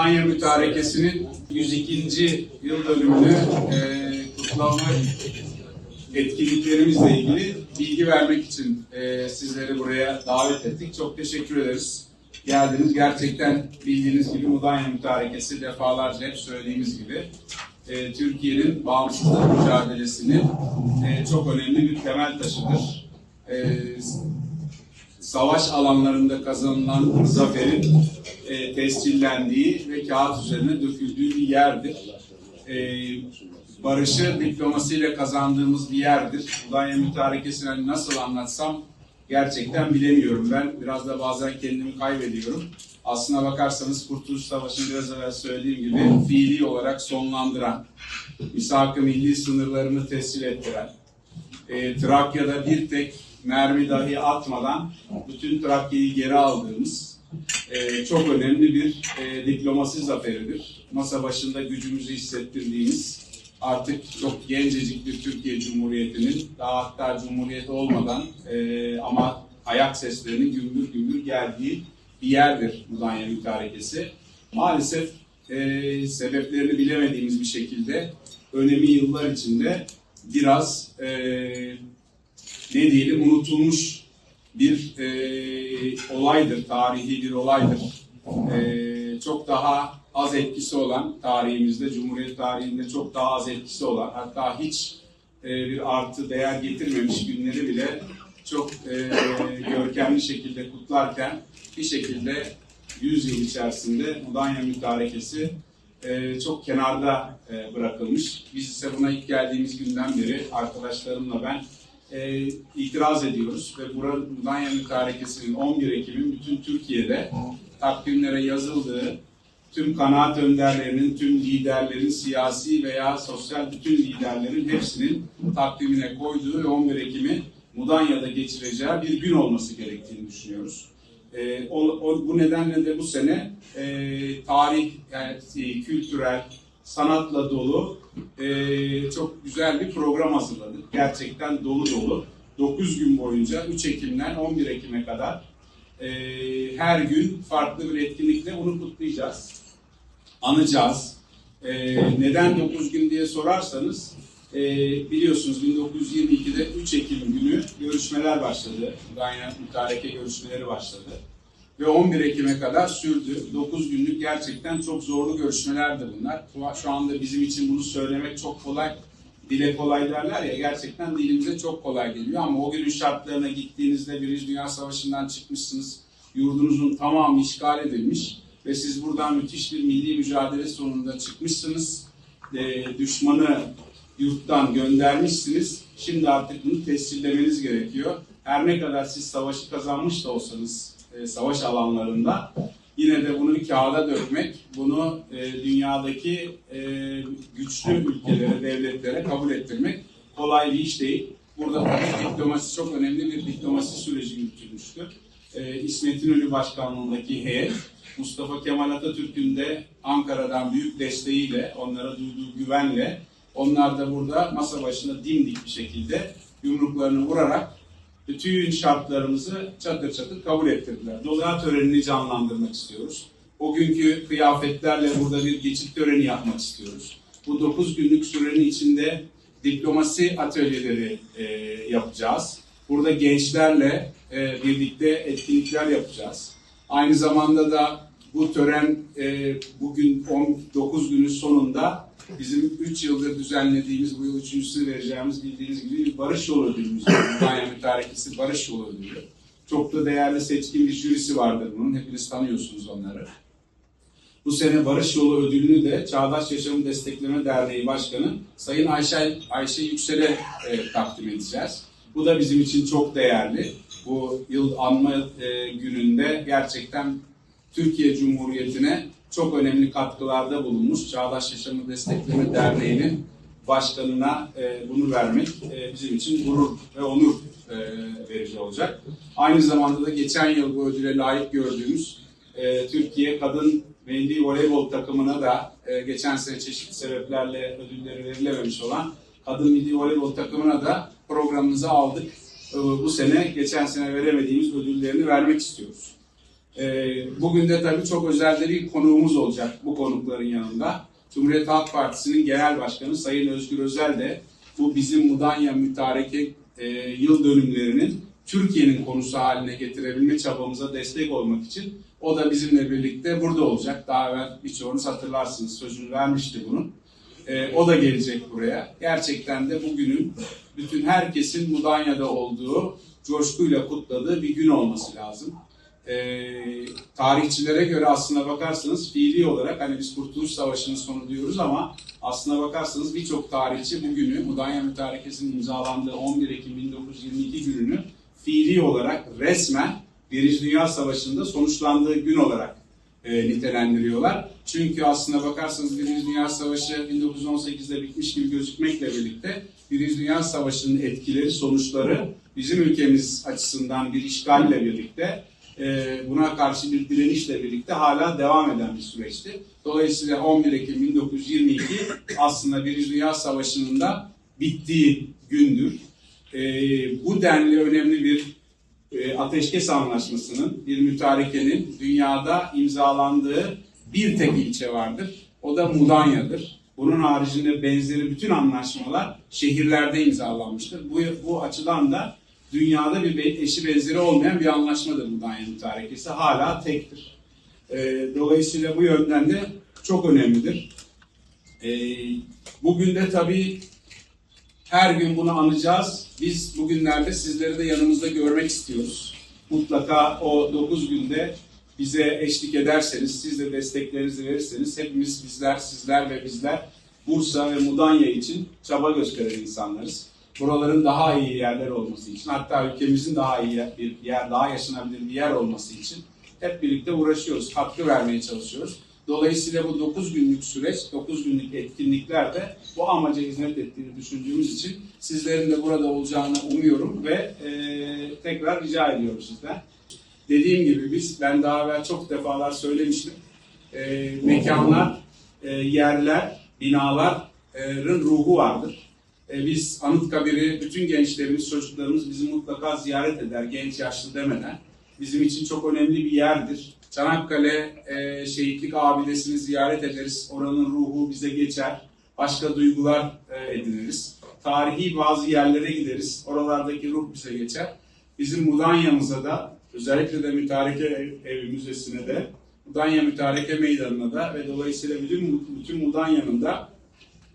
Almanya Mütarekesi'nin 102. yıl dönümünü e, kutlama etkinliklerimizle ilgili bilgi vermek için e, sizleri buraya davet ettik. Çok teşekkür ederiz. Geldiniz. Gerçekten bildiğiniz gibi Mudanya Mütarekesi defalarca hep söylediğimiz gibi e, Türkiye'nin bağımsızlık mücadelesinin e, çok önemli bir temel taşıdır. E, savaş alanlarında kazanılan zaferin e, tescillendiği ve kağıt üzerine döküldüğü bir yerdir. E, barışı diplomasiyle kazandığımız bir yerdir. Mudanya Mütarekesi'ni nasıl anlatsam gerçekten bilemiyorum. Ben biraz da bazen kendimi kaybediyorum. Aslına bakarsanız Kurtuluş Savaşı'nı biraz evvel söylediğim gibi fiili olarak sonlandıran, misak-ı milli sınırlarını tescil ettiren, e, Trakya'da bir tek mermi dahi atmadan bütün Trakya'yı geri aldığımız e, çok önemli bir e, diplomasi zaferidir. Masa başında gücümüzü hissettirdiğimiz artık çok gencecik bir Türkiye Cumhuriyeti'nin daha hatta Cumhuriyet olmadan e, ama ayak seslerinin gümbür gümbür geldiği bir yerdir Mudanya Mütarekesi. Maalesef e, sebeplerini bilemediğimiz bir şekilde önemi yıllar içinde biraz e, ne diyelim unutulmuş bir e, olaydır, tarihi bir olaydır. E, çok daha az etkisi olan tarihimizde, Cumhuriyet tarihinde çok daha az etkisi olan, hatta hiç e, bir artı değer getirmemiş günleri bile çok e, görkemli şekilde kutlarken bir şekilde 100 yıl içerisinde Mudanya Mütarekesi e, çok kenarda e, bırakılmış. Biz ise buna ilk geldiğimiz günden beri arkadaşlarımla ben e, itiraz ediyoruz ve burada Mudanya Mütarekesi'nin 11 Ekim'in bütün Türkiye'de takvimlere yazıldığı, tüm kanaat önderlerinin, tüm liderlerin, siyasi veya sosyal bütün liderlerin hepsinin takvimine koyduğu ve 11 Ekim'i Mudanya'da geçireceği bir gün olması gerektiğini düşünüyoruz. E, o, o, bu nedenle de bu sene e, tarih, yani e, kültürel, sanatla dolu e, çok güzel bir program hazırladık. Gerçekten dolu dolu. 9 gün boyunca 3 Ekim'den 11 Ekim'e kadar e, her gün farklı bir etkinlikle bunu kutlayacağız. Anacağız. E, neden 9 gün diye sorarsanız e, biliyorsunuz 1922'de 3 Ekim günü görüşmeler başladı. Gayna mütareke görüşmeleri başladı. Ve 11 Ekim'e kadar sürdü. 9 günlük gerçekten çok zorlu görüşmelerdi bunlar. Şu anda bizim için bunu söylemek çok kolay. Dile kolay derler ya gerçekten dilimize çok kolay geliyor ama o günün şartlarına gittiğinizde Birinci Dünya Savaşı'ndan çıkmışsınız. Yurdunuzun tamamı işgal edilmiş ve siz buradan müthiş bir milli mücadele sonunda çıkmışsınız. E, düşmanı yurttan göndermişsiniz. Şimdi artık bunu tescillemeniz gerekiyor. Her ne kadar siz savaşı kazanmış da olsanız e, savaş alanlarında yine de bunu kağıda dökmek, bunu e, dünyadaki e, güçlü ülkelere, devletlere kabul ettirmek kolay bir iş değil. Burada tabii diplomasi çok önemli bir diplomasi süreci yürütülmüştür. İsmet İnönü Başkanlığındaki heyet, Mustafa Kemal Atatürk'ün de Ankara'dan büyük desteğiyle, onlara duyduğu güvenle, onlar da burada masa başında dimdik bir şekilde yumruklarını vurarak bütün şartlarımızı çatır çatır kabul ettirdiler. Dolayısıyla törenini canlandırmak istiyoruz. O günkü kıyafetlerle burada bir geçit töreni yapmak istiyoruz. Bu 9 günlük sürenin içinde diplomasi atölyeleri e, yapacağız. Burada gençlerle e, birlikte etkinlikler yapacağız. Aynı zamanda da bu tören e, bugün 19 günün sonunda bizim 3 yıldır düzenlediğimiz, bu yıl üçüncüsünü vereceğimiz bildiğiniz gibi bir barış yolu ödülümüz var. Mudanya Mütarekesi Barış Yolu Ödülü. Çok da değerli seçkin bir jürisi vardır bunun. Hepiniz tanıyorsunuz onları. Bu sene Barış Yolu Ödülünü de Çağdaş Yaşamı Destekleme Derneği Başkanı Sayın Ayşe, Ayşe Yüksel'e e, takdim edeceğiz. Bu da bizim için çok değerli. Bu yıl anma e, gününde gerçekten Türkiye Cumhuriyeti'ne çok önemli katkılarda bulunmuş Çağdaş Yaşamı Destekleme Derneği'nin başkanına e, bunu vermek e, bizim için gurur ve onur e, verici olacak. Aynı zamanda da geçen yıl bu ödüle layık gördüğümüz e, Türkiye Kadın Milli Voleybol takımına da e, geçen sene çeşitli sebeplerle ödülleri verilememiş olan Kadın Milli Voleybol takımına da programımıza aldık. E, bu sene geçen sene veremediğimiz ödüllerini vermek istiyoruz. Ee, bugün de tabii çok özel bir konuğumuz olacak bu konukların yanında. Cumhuriyet Halk Partisi'nin Genel Başkanı Sayın Özgür Özel de bu bizim Mudanya Mütareke e, yıl dönümlerinin Türkiye'nin konusu haline getirebilme çabamıza destek olmak için o da bizimle birlikte burada olacak. Daha evvel birçoğunuz hatırlarsınız sözünü vermişti bunun. Ee, o da gelecek buraya. Gerçekten de bugünün bütün herkesin Mudanya'da olduğu, coşkuyla kutladığı bir gün olması lazım. Ee, tarihçilere göre aslına bakarsanız fiili olarak hani biz Kurtuluş Savaşı'nın sonu diyoruz ama aslına bakarsanız birçok tarihçi bugünü Mudanya Mütarekesi'nin imzalandığı 11 Ekim 1922 gününü fiili olarak resmen Birinci Dünya Savaşı'nda sonuçlandığı gün olarak e, nitelendiriyorlar. Çünkü aslına bakarsanız Birinci Dünya Savaşı 1918'de bitmiş gibi gözükmekle birlikte Birinci Dünya Savaşı'nın etkileri, sonuçları bizim ülkemiz açısından bir işgalle birlikte e, buna karşı bir direnişle birlikte hala devam eden bir süreçti. Dolayısıyla 11 Ekim 1922 aslında Birinci Dünya Savaşı'nın da bittiği gündür. E, bu denli önemli bir e, ateşkes anlaşmasının, bir mütarekenin dünyada imzalandığı bir tek ilçe vardır. O da Mudanya'dır. Bunun haricinde benzeri bütün anlaşmalar şehirlerde imzalanmıştır. Bu, bu açıdan da dünyada bir eşi benzeri olmayan bir anlaşmadır Mudanya Mütarekesi. Hala tektir. E, dolayısıyla bu yönden de çok önemlidir. E, bugün de tabii her gün bunu anacağız. Biz bugünlerde sizleri de yanımızda görmek istiyoruz. Mutlaka o 9 günde bize eşlik ederseniz, siz de desteklerinizi verirseniz hepimiz bizler, sizler ve bizler Bursa ve Mudanya için çaba gösteren insanlarız. Buraların daha iyi yerler olması için, hatta ülkemizin daha iyi bir yer, daha yaşanabilir bir yer olması için hep birlikte uğraşıyoruz, katkı vermeye çalışıyoruz. Dolayısıyla bu 9 günlük süreç, 9 günlük etkinlikler de bu amaca hizmet ettiğini düşündüğümüz için sizlerin de burada olacağını umuyorum ve eee, tekrar rica ediyorum sizden. Dediğim gibi biz, ben daha evvel çok defalar söylemiştim, eee, mekanlar, eee, yerler, binaların ruhu vardır. E, biz Anıtkabir'i bütün gençlerimiz, çocuklarımız bizi mutlaka ziyaret eder, genç yaşlı demeden. Bizim için çok önemli bir yerdir. Çanakkale e, Şehitlik Abidesi'ni ziyaret ederiz. Oranın ruhu bize geçer. Başka duygular e, ediniriz. Tarihi bazı yerlere gideriz. Oralardaki ruh bize geçer. Bizim Mudanya'mıza da özellikle de Mütareke Ev- Evi Müzesi'ne de Mudanya Mütareke Meydanı'na da ve dolayısıyla bütün, bütün Mudanya'nın da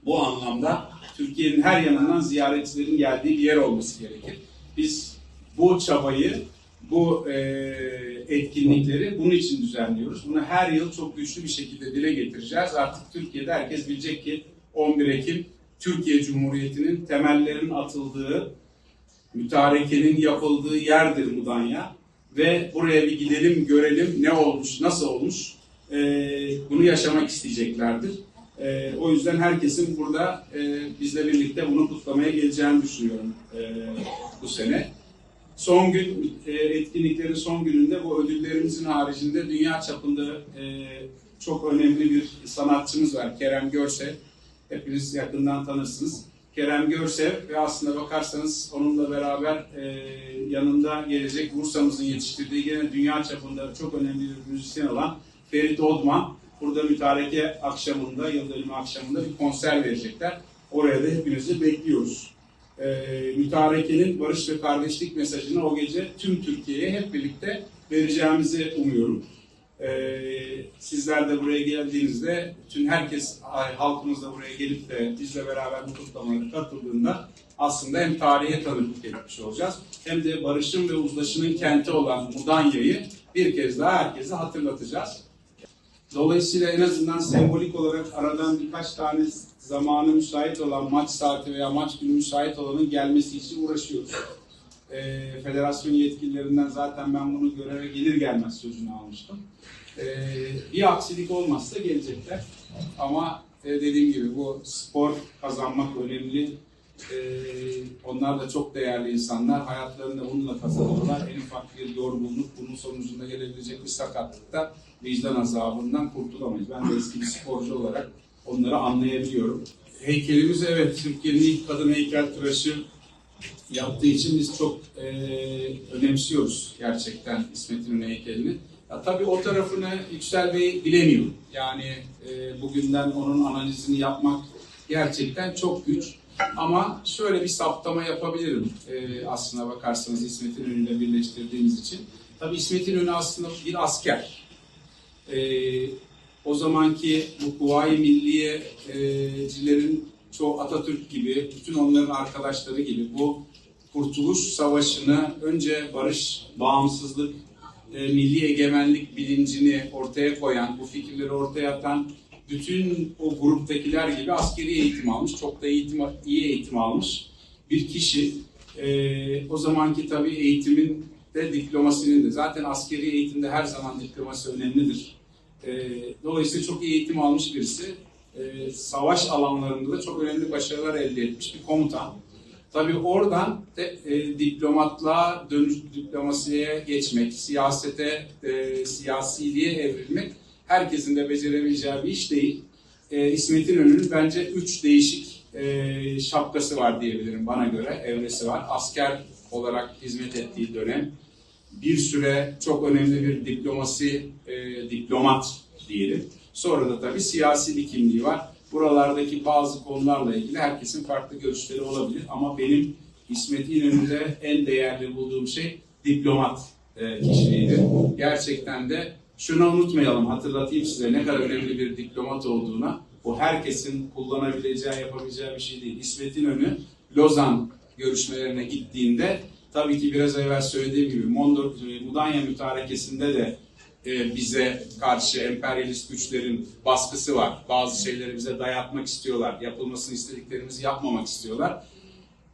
bu anlamda Türkiye'nin her yanından ziyaretçilerin geldiği bir yer olması gerekir. Biz bu çabayı, bu e, etkinlikleri bunun için düzenliyoruz. Bunu her yıl çok güçlü bir şekilde dile getireceğiz. Artık Türkiye'de herkes bilecek ki 11 Ekim Türkiye Cumhuriyeti'nin temellerinin atıldığı, mütarekenin yapıldığı yerdir Mudanya. Ve buraya bir gidelim, görelim ne olmuş, nasıl olmuş. E, bunu yaşamak isteyeceklerdir. E, o yüzden herkesin burada e, bizle birlikte bunu kutlamaya geleceğini düşünüyorum e, bu sene. Son gün e, etkinliklerin son gününde bu ödüllerimizin haricinde dünya çapında e, çok önemli bir sanatçımız var Kerem Görsev. Hepiniz yakından tanırsınız. Kerem Görsev ve aslında bakarsanız onunla beraber e, yanında gelecek Bursa'mızın yetiştirdiği gene dünya çapında çok önemli bir müzisyen olan Ferit Odman burada mütareke akşamında, yıl dönümü akşamında bir konser verecekler. Oraya da hepinizi bekliyoruz. Ee, mütarekenin barış ve kardeşlik mesajını o gece tüm Türkiye'ye hep birlikte vereceğimizi umuyorum. Ee, sizler de buraya geldiğinizde, bütün herkes, halkımız da buraya gelip de bizle beraber bu kutlamalara katıldığında aslında hem tarihe tanıklık etmiş olacağız, hem de barışın ve uzlaşının kenti olan Mudanya'yı bir kez daha herkese hatırlatacağız. Dolayısıyla en azından sembolik olarak aradan birkaç tane zamanı müsait olan maç saati veya maç günü müsait olanın gelmesi için uğraşıyoruz. Ee, federasyon yetkililerinden zaten ben bunu göreve gelir gelmez sözünü almıştım. Ee, bir aksilik olmazsa gelecekler. Ama e, dediğim gibi bu spor kazanmak önemli. Ee, onlar da çok değerli insanlar. Hayatlarını bununla kazanıyorlar. En ufak bir yorgunluk, bunun sonucunda gelebilecek bir sakatlıkta vicdan azabından kurtulamayız. Ben de eski bir sporcu olarak onları anlayabiliyorum. Heykelimiz evet Türkiye'nin ilk kadın heykeltıraşı yaptığı için biz çok eee, önemsiyoruz gerçekten İsmet İnönü heykelini. Ya, tabii o tarafını Yüksel Bey bilemiyor. Yani e, bugünden onun analizini yapmak gerçekten çok güç. Ama şöyle bir saptama yapabilirim e, aslına bakarsanız İsmet İnönü'yle birleştirdiğimiz için. Tabii İsmet İnönü aslında bir asker. E, o zamanki bu Kuvayi Milliyecilerin çoğu Atatürk gibi, bütün onların arkadaşları gibi bu Kurtuluş Savaşı'nı önce barış, bağımsızlık, e, milli egemenlik bilincini ortaya koyan, bu fikirleri ortaya atan bütün o gruptakiler gibi askeri eğitim almış, çok da eğitim, iyi eğitim almış bir kişi. E, o zamanki tabii eğitimin de diplomasinin de zaten askeri eğitimde her zaman diplomasi önemlidir. E, dolayısıyla çok iyi eğitim almış birisi. E, savaş alanlarında da çok önemli başarılar elde etmiş bir komutan. Tabii oradan de, e, diplomatlığa dönüş, diplomasiye geçmek, siyasete, e, siyasiliğe evrilmek herkesin de becerebileceği bir iş değil. E, İsmet İnönü'nün bence üç değişik e, şapkası var diyebilirim bana göre, evresi var. Asker olarak hizmet ettiği dönem, bir süre çok önemli bir diplomasi, e, diplomat diyelim. Sonra da tabii siyasi bir kimliği var. Buralardaki bazı konularla ilgili herkesin farklı görüşleri olabilir. Ama benim İsmet İnönü'de en değerli bulduğum şey diplomat e, kişiliğidir. Gerçekten de şunu unutmayalım, hatırlatayım size ne kadar önemli bir diplomat olduğuna. Bu herkesin kullanabileceği, yapabileceği bir şey değil. İsmet İnönü Lozan görüşmelerine gittiğinde tabii ki biraz evvel söylediğim gibi Mondor, Mudanya mütarekesinde de e, bize karşı emperyalist güçlerin baskısı var. Bazı şeyleri bize dayatmak istiyorlar. Yapılmasını istediklerimizi yapmamak istiyorlar.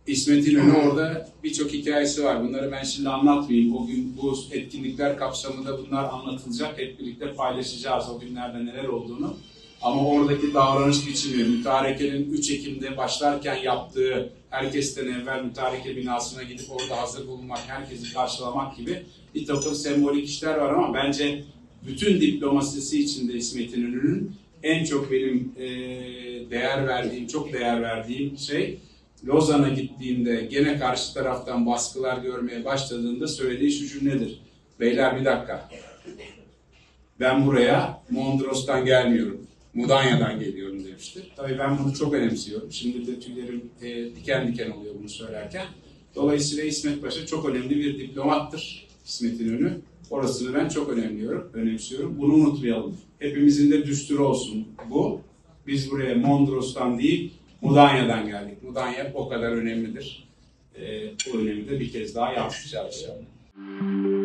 İsmet İnönü orada birçok hikayesi var. Bunları ben şimdi anlatmayayım. O gün bu etkinlikler kapsamında bunlar anlatılacak. Hep birlikte paylaşacağız o günlerde neler olduğunu. Ama oradaki davranış biçimi, mütarekenin 3 Ekim'de başlarken yaptığı, herkesten evvel mütareke binasına gidip orada hazır bulunmak, herkesi karşılamak gibi bir takım sembolik işler var ama bence bütün diplomasisi içinde İsmet İnönü'nün en çok benim e, değer verdiğim, çok değer verdiğim şey Lozan'a gittiğinde gene karşı taraftan baskılar görmeye başladığında söylediği şu cümledir. Beyler bir dakika. Ben buraya Mondros'tan gelmiyorum. Mudanya'dan geliyorum demiştir. Tabii ben bunu çok önemsiyorum. Şimdi de tüylerim e, diken diken oluyor bunu söylerken. Dolayısıyla İsmet Paşa çok önemli bir diplomattır. İsmet İnönü. Orasını ben çok önemliyorum, önemsiyorum. Bunu unutmayalım. Hepimizin de düsturu olsun bu. Biz buraya Mondros'tan değil, Mudanya'dan geldik. Mudanya o kadar önemlidir. E, bu önemi de bir kez daha yansıtacağız inşallah.